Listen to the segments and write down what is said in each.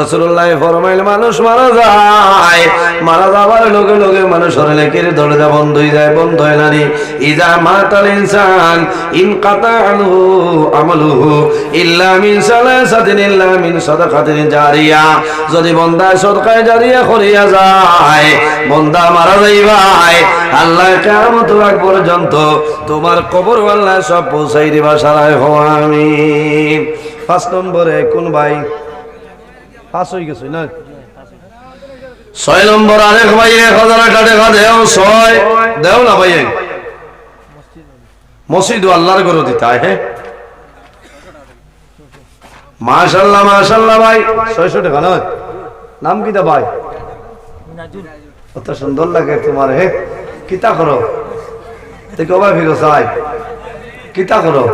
রসুল্লাহ ফরমাইল, মানুষ মারা যায়। মারা যাবার লগে লগে মানুষের দরজা বন্ধ হয়ে যায়, বন্ধ হয় না ইজা মাতাল ইনসান, ইন কাতা মিন সাদাকাতিন জারিয়া। যদি বন্দা সদকায় জারিয়া করিয়া যায়, বন্দা মারা যাইবাই। আল্লাহ কিয়ামত আগ পর্যন্ত তোমার কবর আল্লাহ সব পৌঁছাই দিবা সারাই হওয়া আমি। পাঁচ নম্বরে কোন ভাই? পাঁচ হয়ে গেছে, না? ছয় নম্বর আরেক ভাই এক হাজার টাকা দেও, ছয়। দেও না ভাই মসজিদ আল্লাহর গরু দিতা হে মাশাল্লাহ মাশাল্লাহ ভাই। ছয়শো টাকা নয় নাম কিতা ভাই? কত সুন্দর লাগে তোমার হে কিতা করো? তুই কবে ফিরো চাই কিতা করো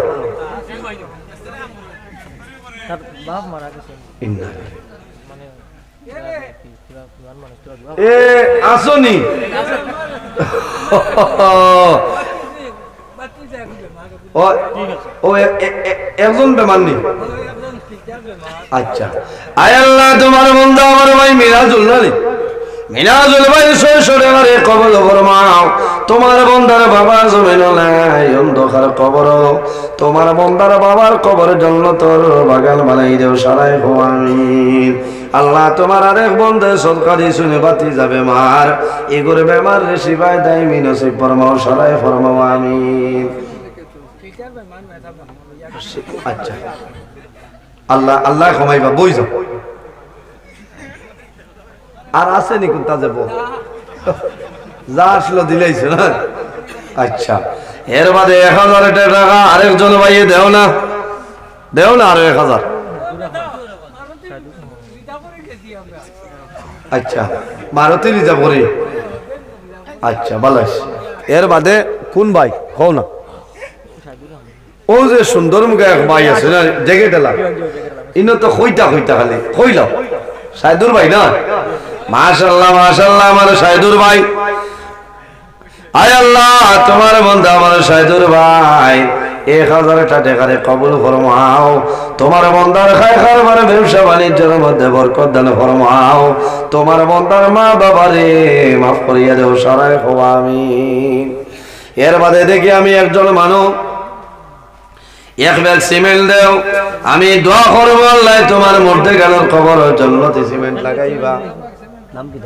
তার বাপ মারা গেছে। মানে এ আসনি। ও একজন আচ্ছা। আয় আল্লাহ তোমার বন্ধু আমার ভাই মিরাজুল না জমিন নাই বাগান আল্লাহ তোমার আরেক বন্ধে সরকারি শুনে বাতি যাবে মার। এগুলো বেমার রে শিবাই দেয় মিনসি ফরমাও সারাই ফরমাও আমিন আচ্ছা। আল্লাহ আল্লাহ ক্ষমাইবা বই যাও। আর আছে নি কোনটা যাব? যা আসলো দিলেইছে না আচ্ছা। এর বাদে এক হাজার টাকা আরেকজন ভাইয়ে দেও না। দেও না আরও এক হাজার। আচ্ছা মারুতি রিজার্ভ করে আচ্ছা আছে। এর বাদে কোন ভাই? হও না। ও যে সুন্দর মুখে এক ভাই আছে, না? জেগে টেলা ইনো তো কইতা কইতা খালি। কইলাম সাইদুর ভাই না? মাশাল্লাহ মাশাল্লাহ আমার সাইদুর ভাই। আয় আল্লাহ, তোমার বন্ধু আমার সাইদুর ভাই। এক হাজার টাকারে কবুল ফরমাও। তোমার বন্দার খায় ব্যবসা বাণিজ্যের মধ্যে বরকত দান ফরমাও। তোমার বন্দার মা বাবারে মাফ করিয়া দেও সারাই হওয়া আমি এর বাদে দেখি আমি একজন মানুষ। এক ব্যাগ সিমেন্ট দেও। আমি দোয়া করব আল্লাহ, তোমার মধ্যে গেল খবর জন্মতে সিমেন্ট লাগাইবা। নাম কি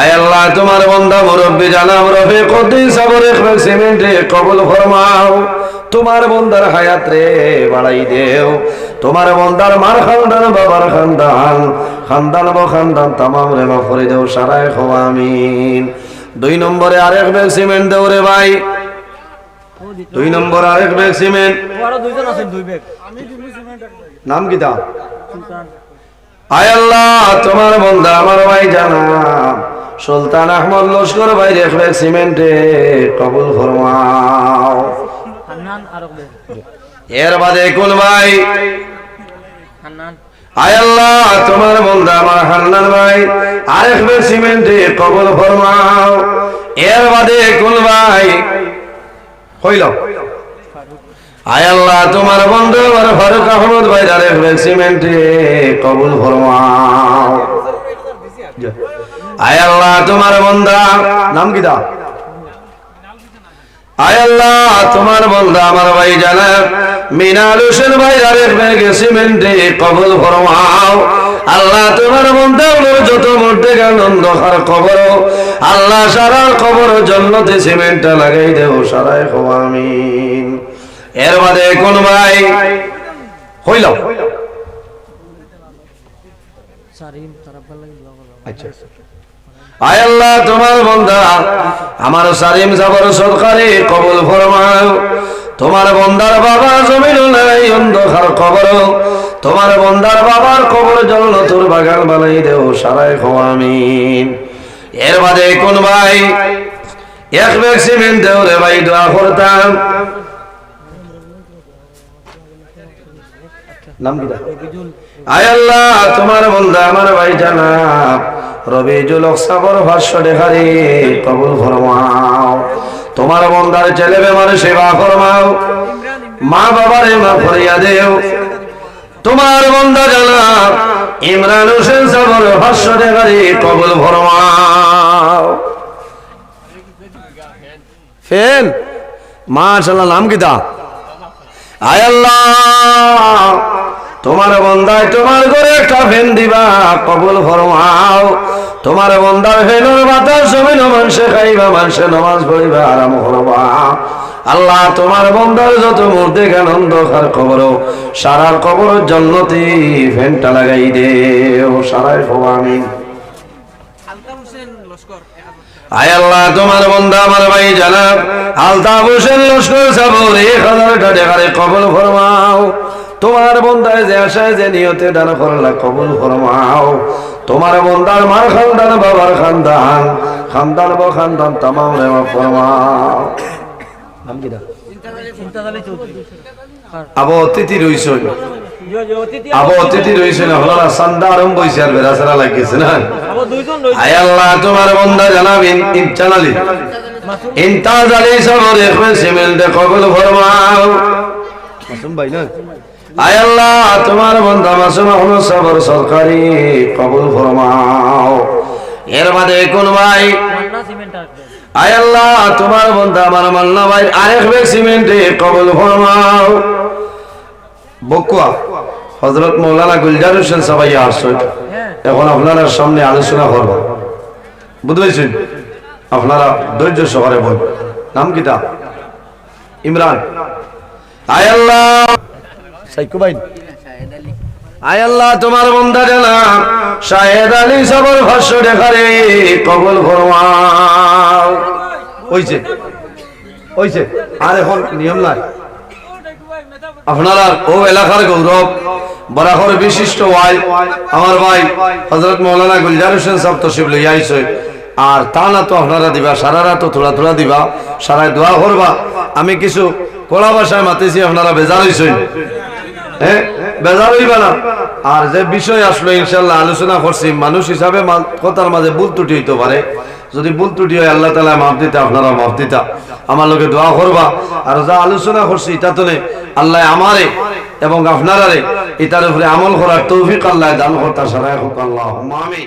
আয় আল্লাহ তোমার বন্ধা মুরব্বী জানাম রফে কদিন সাবর এক ব্যাগ সিমেন্টে কবল ফরমাও। তোমার বন্দার হায়াত রে বাড়াই দেও। তোমার বন্দার মার খানদান বাবার খানদান। খানদান বো খানদান তামাম রে মা দেও সারাই খোয়া আমিন। দুই নম্বরে আরেক ব্যাগ সিমেন্ট দেও রে ভাই। দুই নম্বর আরেক ব্যাগ সিমেন্ট। নাম কি দা আয় আল্লাহ তোমার জানা। সুলতান আহমদ লস্কর সিমেন্টে কবুল ফরমাও। এর বাদে কোন ভাই? হান্নান। আয় আল্লাহ তোমার বন্ধা আমার হান্নান ভাই। আরেক ব্যাগ সিমেন্টে কবুল ফরমাও। এর বাদে কোন ভাই? হইল। আয় আল্লাহ তোমার বন্ধু আমার ফারুক আহমদ ভাই আরেক সিমেন্টে কবুল ফরমাও। আয় আল্লাহ, তোমার বন্ধা, নাম কি দা আয় আল্লাহ, তোমার বন্ধা আমার ভাই জানা। মিনাল হোসেন ভাই আরেক ব্যাগ সিমেন্টে কবুল ফরমাও। আল্লাহ, তোমার বন্ধা যত মধ্যে গেল, অন্ধকার কবর। আল্লাহ সারার কবর জন্মতে সিমেন্টটা লাগাই দেব সারাই আমিন। এর বাদে কোন ভাই হইল? আচ্ছা। আয় আল্লাহ, তোমার বন্ধা আমার সারিম সাবর সরকারি কবুল ফরমাও। তোমার বন্দার বাবা জমিন নাই, অন্ধকার কবর। তোমার বন্দার বাবার কবর জন্য তোর বাগান বানাই দেও সারাই আমিন। এর বাদে কোন ভাই, এক ব্যাগ সিমেন্ট দেও রে ভাই, দোয়া করতাম। নাম কি আয় আল্লাহ তোমার বন্ধা আমার ভাই জানাব। রবিজুল সাবর ভাষ্য দেখারি কবুল ফরমাও। তোমার বন্দার ছেলে বেমার সেবা ফরমাও। ইমরান মা বাবারে মা দেও। তোমার বন্ধা জানা ইমরান হোসেন সাবর ভাষ্য দেখারি কবল ভরমাও ফেন মাশাল্লাহ নাম কিতা আল্লাহ, তোমার বন্দায় তোমার ঘরে একটা ফেন দিবা, কবুল ফরমাও। তোমার বন্দার ফেনের বাতাস জমিন মানুষে খাইবা, মানুষে নমাজ পড়িবা, আরাম করবা। আল্লাহ, তোমার বন্দার যত মধ্যে আনন্দ খার কবর সারার কবর জন্নতি ফেনটা লাগাই দে ও সারাই ফবামি আয় আল্লাহ, তোমার বন্ধা আমার ভাই হোসেন লস্কর সাবর এক হাজার টাকারে কবল ফরমাও। তোমার বন্ধায় যে আশায় যে নিয়তে দান করলা কবল ফরমাও। তোমার বন্দার মার খানদান, বাবার খানদান। খানদান খানদান তামাম রেমা ফরমাও। আবো অতিথি রইছ। জয় জয় অতিথি আবো অতিথি রইছ না, হলারা সান্দা আরম্ভ হইছে আর লাগিয়েছে না। আয় আল্লাহ তোমার বন্ধা জানাবিন ইন্তাজ আলী সাবর ফরমাও। মাসুম ভাই না? আয় আল্লাহ তোমার বন্ধা মাসুম আহমদ সাবর সরকারি কবল ফরমাও। এর বাদে কোন ভাই? আয় আল্লাহ তোমার বন্ধা আমার মান্না ভাই আরেক বেগ সিমেন্টে কবল ফরমাও। বকুয়া হজরত মৌলানা গুলজার হোসেন সবাই আসছে। এখন আপনারা সামনে আলোচনা করব। বুঝতে পেরেছেন আপনারা ধৈর্য সহকারে বল নাম কিতা ইমরান। আয় আল্লাহ। সাইকু ভাই। আয় আল্লাহ, তোমার বন্ধা জানা। শাহেদ আলী সবর ভাষ্য দেখারে কবল ফরমাও। ওইছে ওইছে আর এখন নিয়ম নাই। আপনারা ও এলাকার গৌরব, বরাহর বিশিষ্ট ওয়াই, আমার ভাই হজরত মৌলানা গুলজার হোসেন সাহেব তসিব লইয়া আইছে। আর তা না তো আপনারা দিবা, সারা রাত থোড়া থোড়া দিবা সারাই দোয়া করবা। আমি কিছু কড়া ভাষায় মাতিছি, আপনারা বেজার হইছেন। হ্যাঁ বেজার হইবা না। আর যে বিষয় আসলো, ইনশাল্লাহ আলোচনা করছি, মানুষ হিসাবে কথার মাঝে ভুল ত্রুটি হইতে পারে। যদি ভুল ত্রুটি হয়, আল্লাহ তালা মাফ দিতে আপনারা মাফ দিতা। আমার লোকে দোয়া করবা। আর যা আলোচনা করছি, এটা তো আল্লাহ আমারে এবং আপনারারে এটার উপরে আমল করার তৌফিক আল্লাহ দান করতা সারাই হোক। আল্লাহ আমি